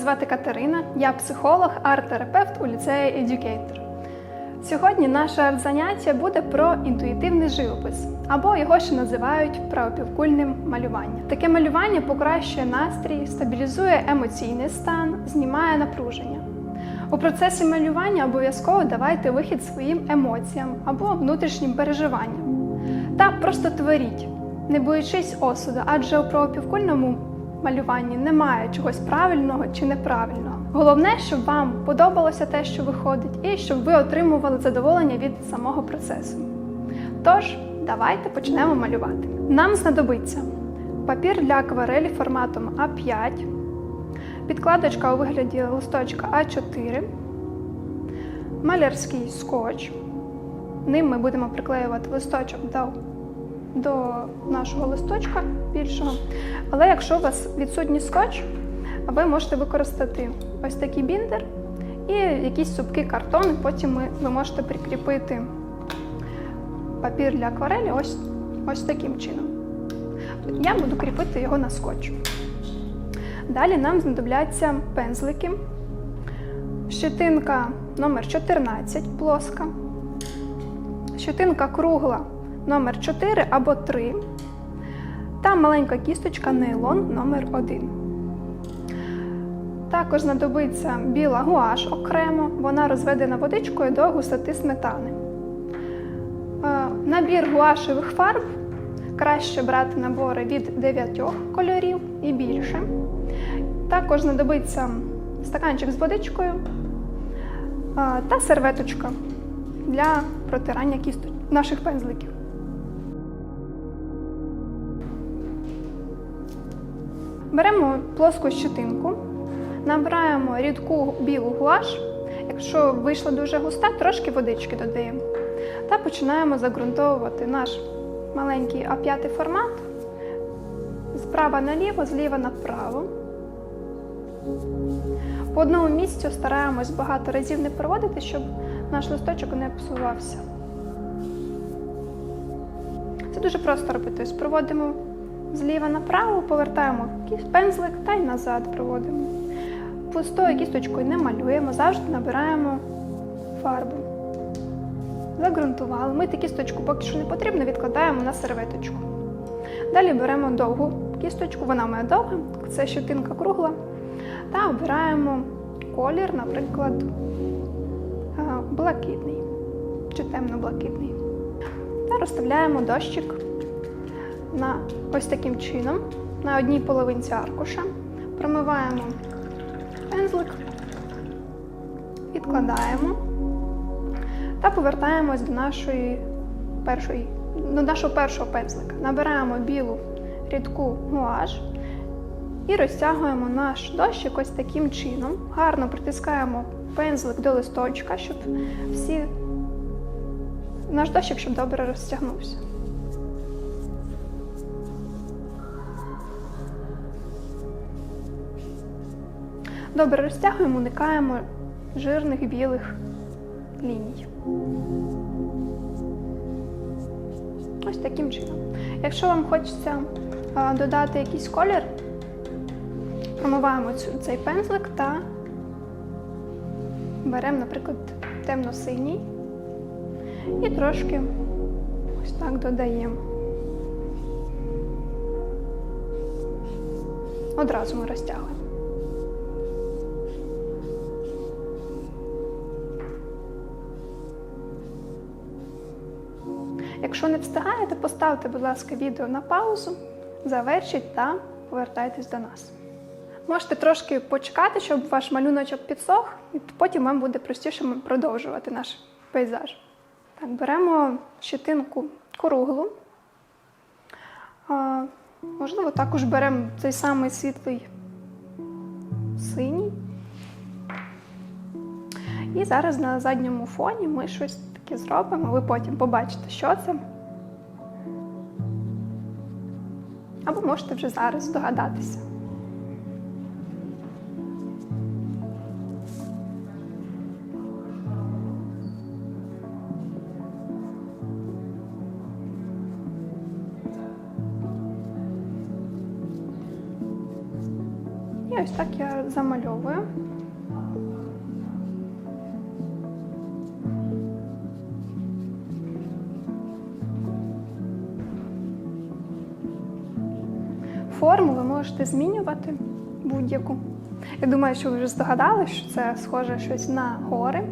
звати Катерина, я психолог, арт-терапевт у ліцеї Educator. Сьогодні наше арт-заняття буде про інтуїтивний живопис, або його ще називають правопівкульним малюванням. Таке малювання покращує настрій, стабілізує емоційний стан, знімає напруження. У процесі малювання обов'язково давайте вихід своїм емоціям або внутрішнім переживанням. Та просто творіть, не боючись осуду, адже у правопівкульному малюванні немає чогось правильного чи неправильного. Головне, щоб вам подобалося те, що виходить, і щоб ви отримували задоволення від самого процесу. Тож, давайте почнемо малювати. Нам знадобиться папір для акварелі форматом А5, підкладочка у вигляді листочка А4, малярський скотч. Ним ми будемо приклеювати листочок до, до нашого листочка більшого. Але якщо у вас відсутній скотч, ви можете використати ось такий біндер і якийсь цупкий картон. Потім ви можете прикріпити папір для акварелі ось, ось таким чином. Я буду кріпити його на скотч. Далі нам знадобляться пензлики, щетинка номер 14 плоска, щетинка кругла номер 4 або 3 та маленька кісточка нейлон номер 1 Також знадобиться біла гуаш окремо, вона розведена водичкою до густоти сметани. Е, Набір гуашевих фарб краще брати набори від 9 кольорів і більше. Також знадобиться стаканчик з водичкою та серветочка для протирання кісток наших пензликів. Беремо плоску щетинку, набираємо рідку білу гуаш. Якщо вийшла дуже густа, трошки водички додаємо. Та починаємо загрунтовувати наш маленький А5 формат справа наліво, зліва направо. По одному місцю стараємось багато разів не проводити, щоб наш листочок не псувався. Це дуже просто робити. Тобто проводимо зліва направо, повертаємо пензлик та й назад проводимо. Пустою кісточкою не малюємо, завжди набираємо фарбу. Загрунтували. Мити кісточку поки що не потрібно, відкладаємо на серветочку. Далі беремо довгу кісточку, вона має довга, це щетинка кругла. Та обираємо колір, наприклад, блакитний чи темно-блакитний. Та розставляємо дощик на ось таким чином, на одній половинці аркуша. Промиваємо пензлик, відкладаємо та повертаємось до нашої першої, до нашого першого пензлика. Набираємо білу рідку гуаш і розтягуємо наш дощик ось таким чином. Гарно притискаємо пензлик до листочка, щоб всі наш дощик щоб добре розтягнувся. Добре розтягуємо, уникаємо жирних білих ліній. Ось таким чином. Якщо вам хочеться додати якийсь колір, промиваємо цей пензлик та беремо, наприклад, темно-синій і трошки ось так додаємо. Одразу ми розтягуємо. Якщо не встигаєте, поставте, будь ласка, відео на паузу, завершіть та повертайтесь до нас. Можете трошки почекати, щоб ваш малюночок підсох, і потім вам буде простіше продовжувати наш пейзаж. Так, Беремо щетинку круглу. А, Можливо, також беремо цей самий світлий синій. І зараз на задньому фоні ми щось таке зробимо, ви потім побачите, що це. Або можете вже зараз здогадатися. І І ось так я замальовую. Можете змінювати будь-яку. Я думаю, що ви вже здогадалися, що це схоже щось на гори.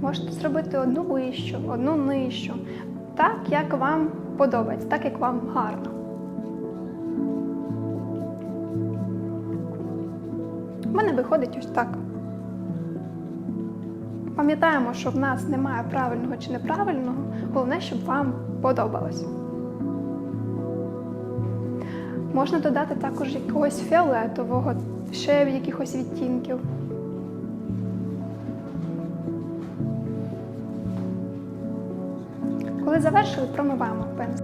Можете зробити одну вищу, одну нижчу, так, як вам подобається, так, як вам гарно. У мене виходить ось так. Пам'ятаємо, що в нас немає правильного чи неправильного, головне, щоб вам подобалось. Можна додати також якогось фіолетового, ще якихось відтінків. Коли завершили, промиваємо пензлик.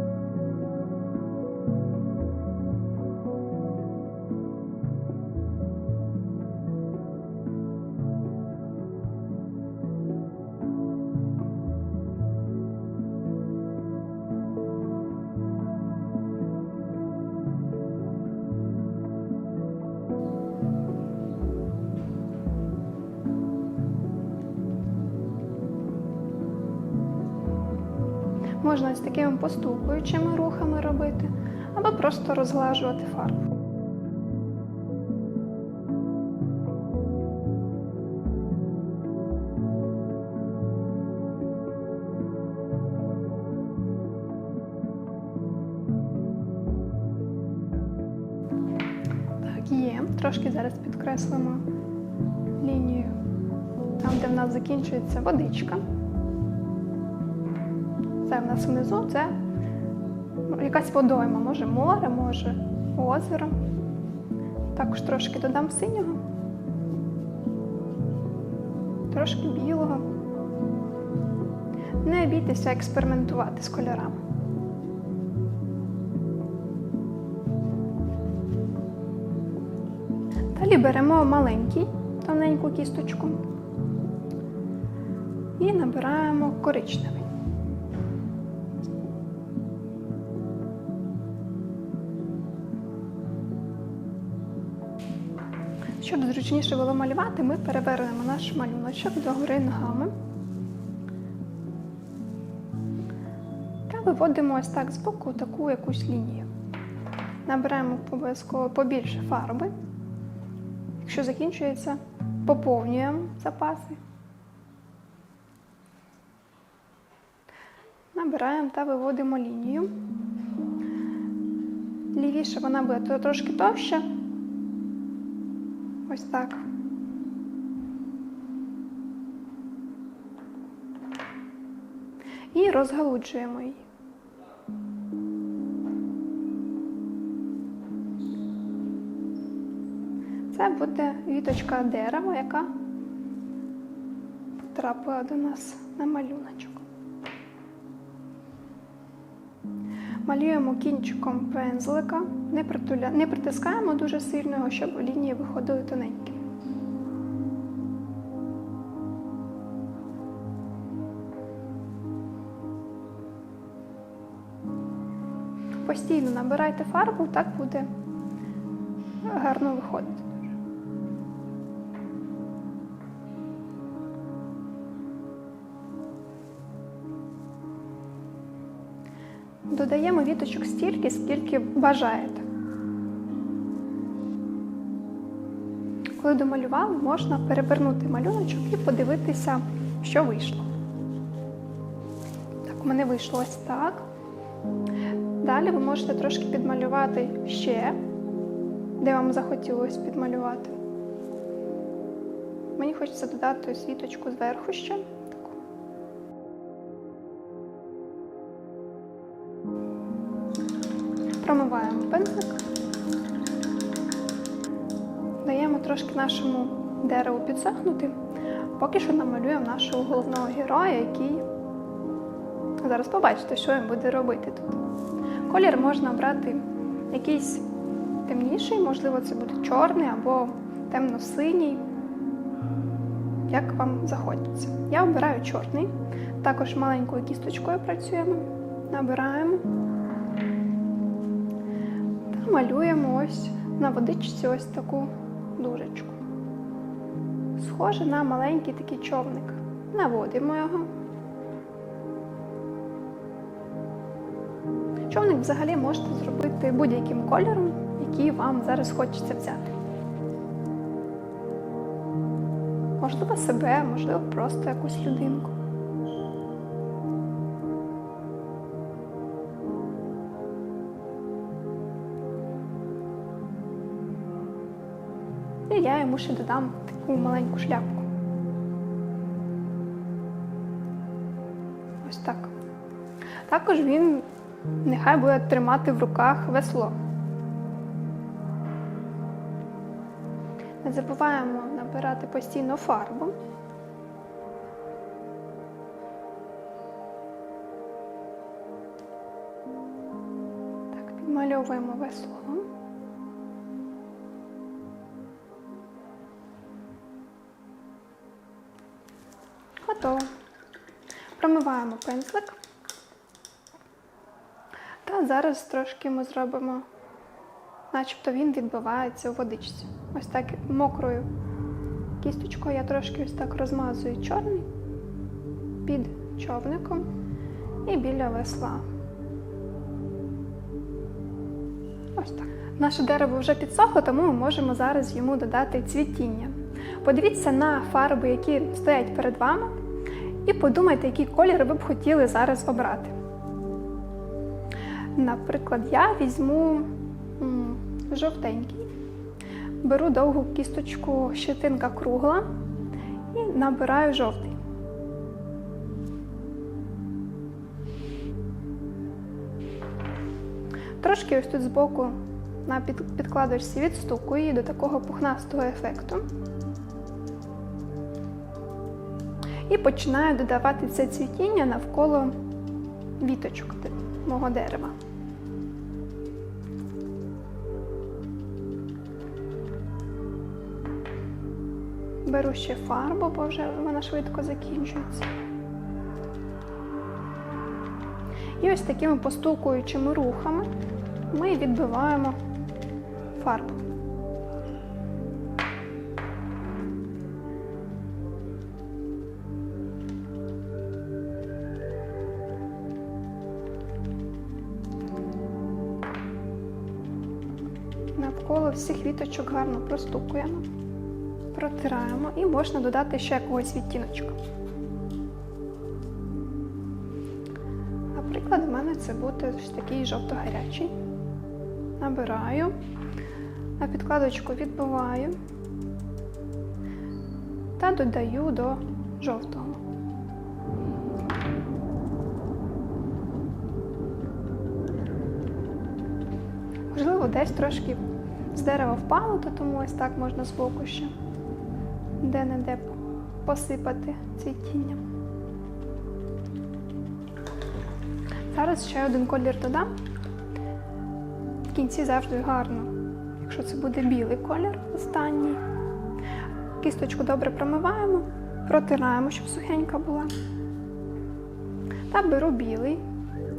Можна ось такими постукуючими рухами робити, або просто розглажувати фарбу. Трошки зараз підкреслимо лінію там, де в нас закінчується водичка. Це в нас внизу, це якась водойма, може море, може озеро. Також трошки додам синього, трошки білого. Не бійтеся експериментувати з кольорами. Далі беремо маленький, тоненьку кісточку і набираємо коричневий. Щоб зручніше було малювати, ми перевернемо наш малюночок догори ногами та виводимо ось так з боку таку якусь лінію. Наберемо обов'язково побільше фарби. Якщо закінчується, поповнюємо запаси. Набираємо та виводимо лінію. Лівіше вона буде трошки товща. Ось так. І розгалуджуємо її. Це буде віточка дерева, яка потрапила до нас на малюночок. Малюємо кінчиком пензлика, не, притуля... не притискаємо дуже сильно, його, щоб лінії виходили тоненькі. Постійно набирайте фарбу, так буде гарно виходити. Додаємо віточок стільки, скільки бажаєте. Коли домалювали, можна перевернути малюночок і подивитися, що вийшло. Так, у мене вийшло ось так. Далі ви можете трошки підмалювати ще, де вам захотілося підмалювати. Мені хочеться додати ось віточку зверху ще. Пензлик. Даємо трошки нашому дереву підсохнути. Поки що намалюємо нашого головного героя, який зараз побачите, що він буде робити тут. Колір можна брати якийсь темніший, можливо, це буде чорний або темно-синій, як вам захочеться. Я обираю чорний, також маленькою кісточкою працюємо. Набираємо малюємо ось на водичці ось таку дужечку. Схоже на маленький такий човник. Наводимо його. Човник взагалі можете зробити будь-яким кольором, який вам зараз хочеться взяти. Можливо, себе, можливо, просто якусь людинку. Йому ще додам таку маленьку шляпку. Ось так. Також він нехай буде тримати в руках весло. Не забуваємо набирати постійно фарбу. Так, підмальовуємо весло. Готово. Промиваємо пензлик. Та зараз трошки ми зробимо, начебто він відбивається у водичці. Ось так мокрою кісточкою я трошки ось так розмазую чорний під човником і біля весла. Ось так. Наше дерево вже підсохло, тому ми можемо зараз йому додати цвітіння. Подивіться на фарби, які стоять перед вами, і подумайте, який колір ви б хотіли зараз обрати. Наприклад, я візьму жовтенький, беру довгу кісточку щетинка кругла і набираю жовтий. Трошки ось тут збоку на під- підкладочці відстукую її до такого пухнастого ефекту. І починаю додавати це цвітіння навколо віточок мого дерева. Беру ще фарбу, бо вже вона швидко закінчується. І ось такими постукуючими рухами ми відбиваємо фарбу. Навколо всіх віточок гарно простукуємо, протираємо і можна додати ще якогось відтіночка. Наприклад, у мене це буде такий жовто-гарячий. Набираю, на підкладочку відбиваю та додаю до жовтого. Можливо, десь трошки з дерева впало, то тому ось так можна збоку ще де-не-де посипати цвітінням. Зараз ще один колір додам. В кінці завжди гарно, якщо це буде білий колір останній. Кісточку добре промиваємо, протираємо, щоб сухенька була. Та беру білий,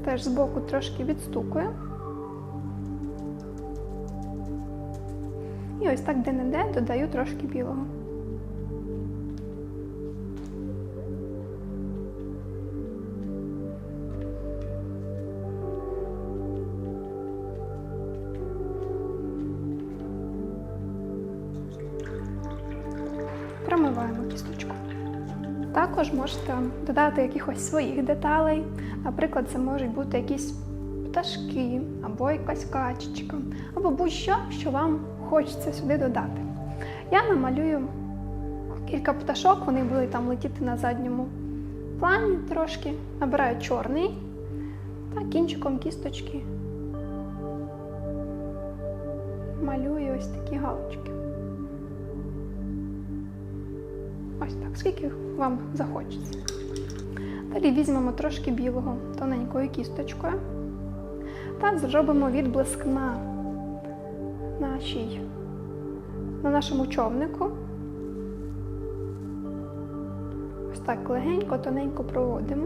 теж збоку трошки відстукую. І ось так де-не-де додаю трошки білого. Промиваємо кісточку. Також можете додати якихось своїх деталей. Наприклад, це можуть бути якісь пташки, або якась качечка, або будь-що, що вам хочеться сюди додати. Я намалюю кілька пташок, вони будуть там летіти на задньому плані трошки. Набираю чорний та кінчиком кісточки малюю ось такі галочки. Ось так, скільки вам захочеться. Далі візьмемо трошки білого тоненькою кісточкою та зробимо відблиск на нашій, на нашому човнику. Ось так легенько, тоненько проводимо,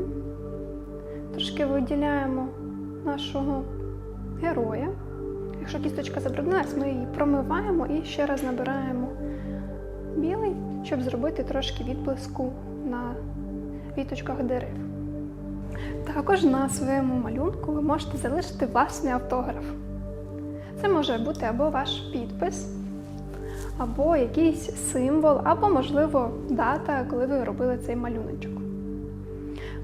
Трошки виділяємо нашого героя. Якщо кісточка забруднилась, ми її промиваємо і ще раз набираємо білий, щоб зробити трошки відблиску на віточках дерев. Також на своєму малюнку ви можете залишити власний автограф. Це може бути або ваш підпис, або якийсь символ, або, можливо, дата, коли ви робили цей малюночок.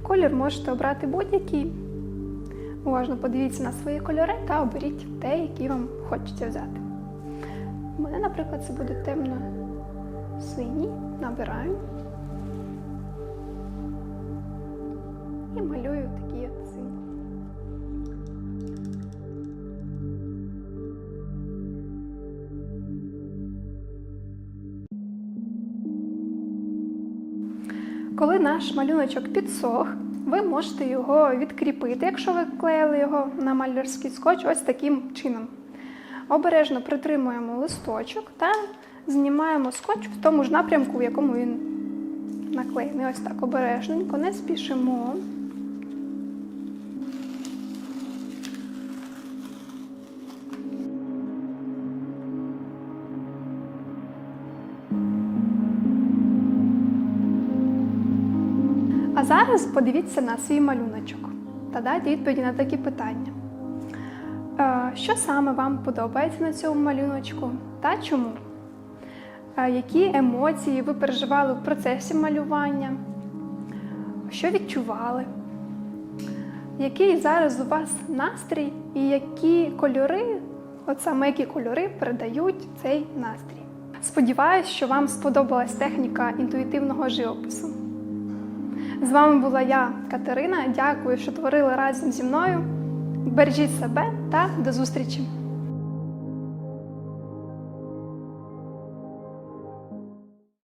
Колір можете обрати будь-який. Уважно подивіться на свої кольори та оберіть те, який вам хочеться взяти. У мене, наприклад, це буде темно-синій. Набираю і малюю Коли наш малюночок підсох, ви можете його відкріпити, якщо ви клеїли його на малярський скотч, ось таким чином. Обережно притримуємо листочок та знімаємо скотч в тому ж напрямку, в якому він наклеєний. Ось так обережненько, не спішимо. Зараз подивіться на свій малюночок та дайте відповіді на такі питання. Е, Що саме вам подобається на цьому малюночку та чому? Е, Які емоції ви переживали в процесі малювання? Що відчували? Який зараз у вас настрій і які кольори, от саме які кольори передають цей настрій? Сподіваюсь, що вам сподобалась техніка інтуїтивного живопису. З вами була я, Катерина. Дякую, що творили разом зі мною. Бережіть себе та до зустрічі!